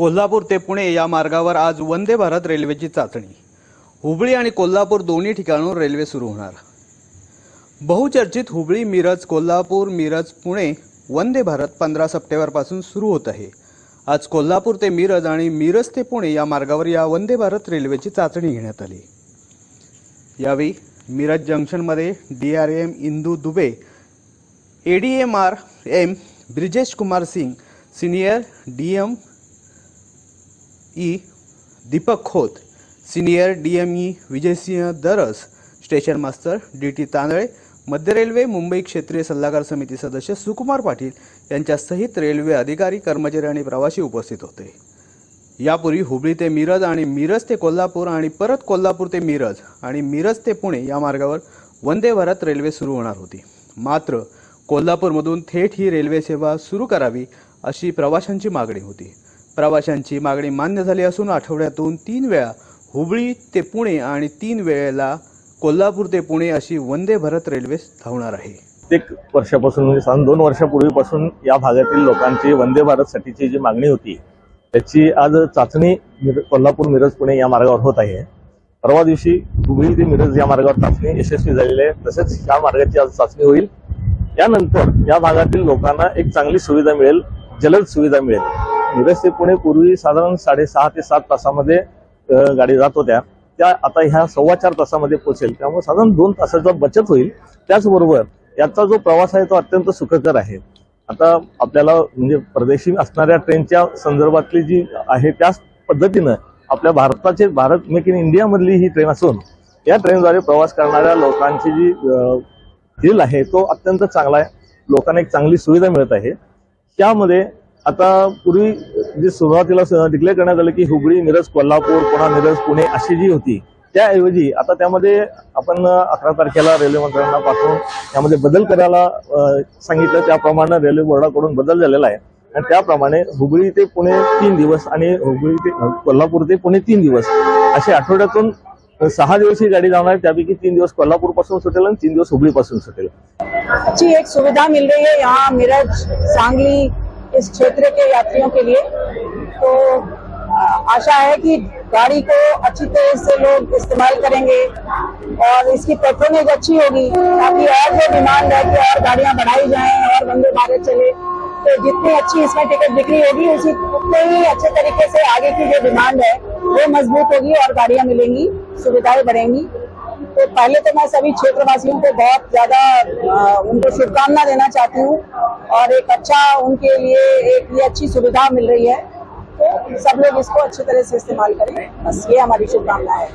कोल्हापूर ते पुणे या मार्गावर आज वंदे भारत रेल्वेची चाचणी. हुबळी आणि कोल्हापूर दोन्ही ठिकाणून रेल्वे सुरू होणार. बहुचर्चित हुबळी मिरज कोल्हापूर मिरज पुणे वंदे भारत पंधरा सप्टेंबरपासून सुरू होत आहे. आज कोल्हापूर ते मिरज आणि मिरज ते पुणे या मार्गावर या वंदे भारत रेल्वेची चाचणी घेण्यात आली. यावेळी मिरज जंक्शनमध्ये D R M Indu Dubey A D M R M Brijesh Kumar Singh senior D M E Deepak Khot senior D M E Vijaysinh दरस स्टेशन मास्तर डी टी तांदळे मध्य रेल्वे मुंबई क्षेत्रीय सल्लागार समिती सदस्य सुकुमार पाटील यांच्यासहित रेल्वे अधिकारी कर्मचारी आणि प्रवासी उपस्थित होते. यापूर्वी हुबळी ते मिरज आणि मिरज ते कोल्हापूर आणि परत कोल्हापूर ते मिरज आणि मिरज ते पुणे या मार्गावर वंदे भारत रेल्वे सुरू होणार होती. मात्र कोल्हापूरमधून थेट ही रेल्वे सेवा सुरू करावी अशी प्रवाशांची मागणी होती. प्रवाशांची मागणी मान्य झाली असून आठवड्यातून तीन वेळा हुबळी ते पुणे आणि तीन वेळेला कोल्हापूर ते पुणे अशी वंदे भारत रेल्वे धावणार आहे. प्रत्येक वर्षापासून म्हणजे साधारण दोन वर्षापूर्वीपासून या भागातील लोकांची वंदे भारतसाठीची जी मागणी होती त्याची आज चाचणी मिर- कोल्हापूर मिरज पुणे या मार्गावर होत आहे. परवा दिवशी हुबळी ते मिरज या मार्गावर चाचणी यशस्वी झालेली आहे. तसेच या मार्गाची आज चाचणी होईल. त्यानंतर या भागातील लोकांना एक चांगली सुविधा मिळेल जलद सुविधा मिळेल. मिरज ते पुणे पूर्वी साधारण साडेसहा ते सात तासामध्ये गाडी जात होत्या. त्या आता ह्या सव्वा चार तासामध्ये पोहोचेल. त्यामुळे साधारण दोन तासाचा बचत होईल. त्याचबरोबर याचा जो प्रवास आहे तो अत्यंत सुखकर आहे. आता आपल्याला म्हणजे परदेशी असणाऱ्या ट्रेनच्या संदर्भातली जी आहे त्याच पद्धतीनं आपल्या भारताचे भारत मेक इन इंडियामधली ही ट्रेन असून या ट्रेनद्वारे प्रवास करणाऱ्या लोकांची जी फील आहे तो अत्यंत चांगला आहे. लोकांना एक चांगली सुविधा मिळत आहे. त्यामध्ये आता पूर्वी जी सुरुवातीला डिक्लेअर करण्यात आलं की हुबळी मिरज कोल्हापूर पुन्हा मिरज पुणे अशी जी होती त्याऐवजी आता त्यामध्ये आपण अकरा तारखेला रेल्वे मंत्र्यांना पाठवून त्यामध्ये बदल करायला सांगितलं. त्याप्रमाणे रेल्वे बोर्डाकडून बदल झालेला आहे. आणि त्याप्रमाणे हुबळी ते पुणे तीन दिवस आणि हुबळी ते कोल्हापूर ते पुणे तीन दिवस असे आठवड्यातून सहा दिवस ही गाडी जाणार आहे. त्यापैकी तीन दिवस कोल्हापूरपासून सुटेल आणि तीन दिवस हुबळी पासून सुटेल. अच्छी एक सुविधा मिल रही है यहाँ मिरज सांगली इस क्षेत्र के यात्रियों के लिए। तो आशा है कि गाड़ी को अच्छी तरह से लोग इस्तेमाल करेंगे और इसकी पेट्रोनेज अच्छी होगी, ताकि और जो डिमांड है कि और गाड़ियाँ बढ़ाई जाएँ और वंदे भारत चले। तो जितनी अच्छी इसमें टिकट बिक्री होगी, उसी उतने ही अच्छे तरीके से आगे की जो डिमांड है, वो मज़बूत होगी और गाड़ियाँ मिलेंगी, सुविधाएँ बढ़ेंगी। तो पहले तो मैं सभी क्षेत्रवासियों को बहुत ज़्यादा उनको शुभकामना देना चाहती हूँ और एक अच्छा उनके लिए एक ये अच्छी सुविधा मिल रही है। तो सब लोग इसको अच्छी तरह से इस्तेमाल करें। बस ये हमारी शुभकामना है।